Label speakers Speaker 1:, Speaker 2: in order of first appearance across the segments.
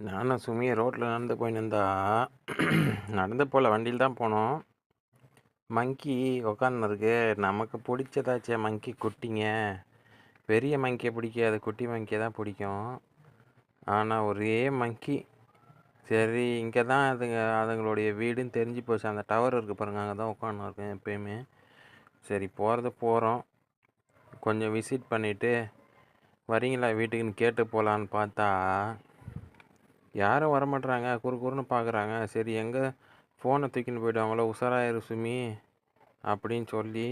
Speaker 1: நானும் சுமியை ரோட்டில் நடந்து போயின்னு இருந்தா நடந்து போகல வண்டியில் தான் போனோம். மங்கி உக்காந்துருக்கு நமக்கு பிடிச்சதாச்சே மங்கி குட்டிங்க. பெரிய மங்கியை பிடிக்காது குட்டி மங்கியை தான் பிடிக்கும். ஆனால் ஒரே மங்கி. சரி இங்கே தான் அதுங்க அதுங்களுடைய வீடுன்னு தெரிஞ்சு போச்சு. அந்த டவர் இருக்குது பாருங்கள் அங்கே தான் உட்காந்துருக்கேன் எப்பயுமே. சரி போகிறது போகிறோம் கொஞ்சம் விசிட் பண்ணிவிட்டு வரீங்களா வீட்டுக்குன்னு கேட்டு போகலான்னு பார்த்தா யாரும் வரமாட்றாங்க. குறு குறுன்னு பார்க்குறாங்க சரி எங்கே ஃபோனை தூக்கின்னு போயிடுவாங்களோ? உஷாராயிரு சுமி அப்படின்னு சொல்லி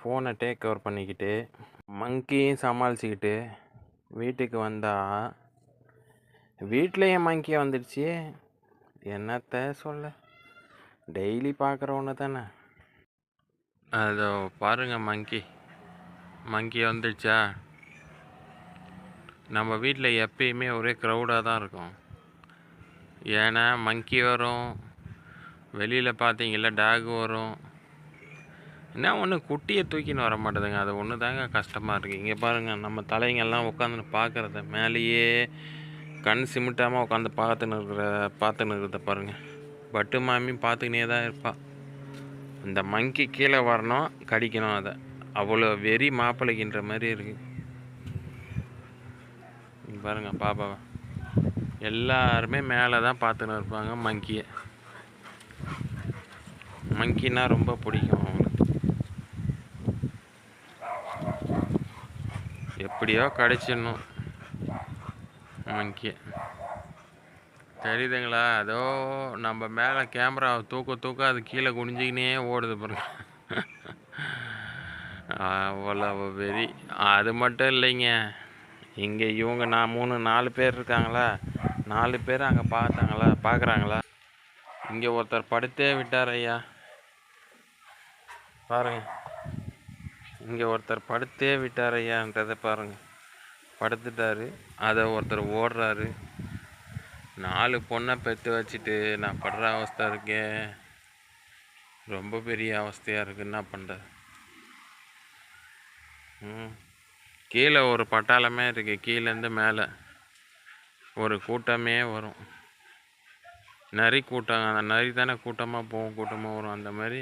Speaker 1: ஃபோனை டேக் கவர் பண்ணிக்கிட்டு மங்கியும் சமாளிச்சுக்கிட்டு வீட்டுக்கு வந்தால் வீட்டில் என் மங்கியாக வந்துடுச்சு? என்னத்த சொல்ல? டெய்லி பார்க்குற ஒன்று தானே. அதோ பாருங்கள் மங்கி மங்கி வந்துடுச்சா? நம்ம வீட்டில் எப்பயுமே ஒரே க்ரௌடாக தான் இருக்கும். ஏன்னா மங்கி வரும் வெளியில் பார்த்தீங்களா டாக் வரும். என்ன ஒன்று குட்டியை தூக்கின்னு வர மாட்டேதுங்க. அது ஒன்று தாங்க கஷ்டமாக இருக்குது இங்கே பாருங்கள் நம்ம தலைங்கெல்லாம் உட்காந்துன்னு பார்க்குறத மேலேயே கண் சிமிட்டாமல் உட்காந்து பார்த்துன்னு இருக்கிற பார்த்துன்னு இருக்கிறத பாருங்கள் பட்டு மாமி பார்த்துக்கினே தான் இருப்பாள் இந்த மங்கி கீழே வரணும் கடிக்கணும் அதை. அவ்வளோ வெறி மாப்பிள்ளைக்கின்ற மாதிரி இருக்குது இங்கே பாருங்க பாப்பாவை எல்லாருமே மேலே தான் பார்த்துன்னு இருப்பாங்க மங்கியை மங்கினா ரொம்ப பிடிக்கும் அவங்களுக்கு. எப்படியோ கிடச்சிடணும் மங்கியை தெரியுதுங்களா? அதோ நம்ம மேலே கேமரா தூக்க தூக்க அது கீழே குனிஞ்சிக்கினே ஓடுது பாருங்க. அவ்வளவு வெறி. அது மட்டும் இல்லைங்க. இங்கே இவங்க நான் மூணு நாலு பேர் இருக்காங்களா? நாலு பேர் அங்கே பார்த்தாங்களா பார்க்குறாங்களா இங்கே ஒருத்தர் படுத்தே விட்டார் ஐயா. பாருங்க. இங்கே ஒருத்தர் படுத்தே விட்டார் ஐயான்றதை பாருங்க. படுத்துட்டாரு. அதை ஒருத்தர் ஓடுறாரு. நாலு பொண்ணை பெற்று வச்சுட்டு நான் படுற அவஸ்தை இருக்கேன் ரொம்ப பெரிய அவஸ்தையாக இருக்குது என்ன பண்ணுறது ம். கீழே ஒரு பட்டாளமே இருக்குது கீழேருந்து மேலே. ஒரு கூட்டமே வரும். நரி கூட்டம் அந்த நரி தானே கூட்டமாக போகும் கூட்டமாக வரும். அந்த மாதிரி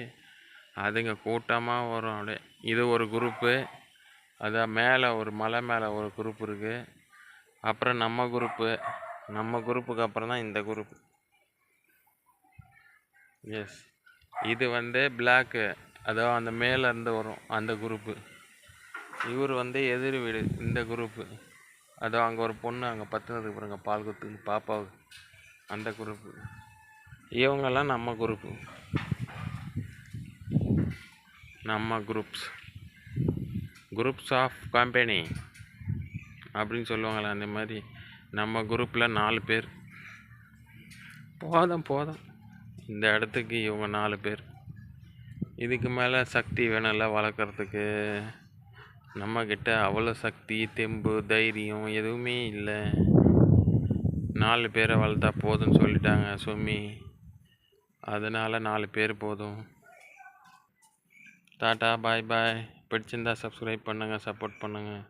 Speaker 1: அதுங்க கூட்டமாக வரும் அப்படியே. இது ஒரு குரூப்பு. அதான் மேலே ஒரு மலை மேலே ஒரு குரூப் இருக்குது அப்புறம் நம்ம குரூப்பு. நம்ம குரூப்புக்கு அப்புறம் தான் இந்த குரூப். எஸ் இது வந்து பிளாக்கு. அதோ அந்த மேலேருந்து வரும் அந்த குரூப்பு. இவர் வந்து எதிர் வீடு இந்த குரூப்பு அதோ அங்கே ஒரு பொண்ணு அங்கே பத்துனதுக்கு பாருங்க பால் குத்துக்கு பாப்பாவுக்கு. அந்த குரூப்பு இவங்கெல்லாம் நம்ம குரூப்பு நம்ம குரூப்ஸ் குரூப்ஸ் ஆஃப் கம்பெனி அப்படின்னு சொல்லுவாங்களே அந்த மாதிரி நம்ம குரூப்பில் நாலு பேர். போதும் போதும். இந்த இடத்துக்கு இவங்க நாலு பேர். இதுக்கு மேலே சக்தி வேணும்ல வளர்க்குறதுக்கு. நம்மக்கிட்ட அவ்வளோ சக்தி தெம்பு தைரியம் எதுவுமே இல்லை. நாலு பேரை வளர்த்தா போதும்னு சொல்லிட்டாங்க சுமி. அதனால் நாலு பேர் போதும். Tata bye bye. பிடிச்சிருந்தா சப்ஸ்கிரைப் பண்ணுங்கள் சப்போர்ட் பண்ணுங்கள்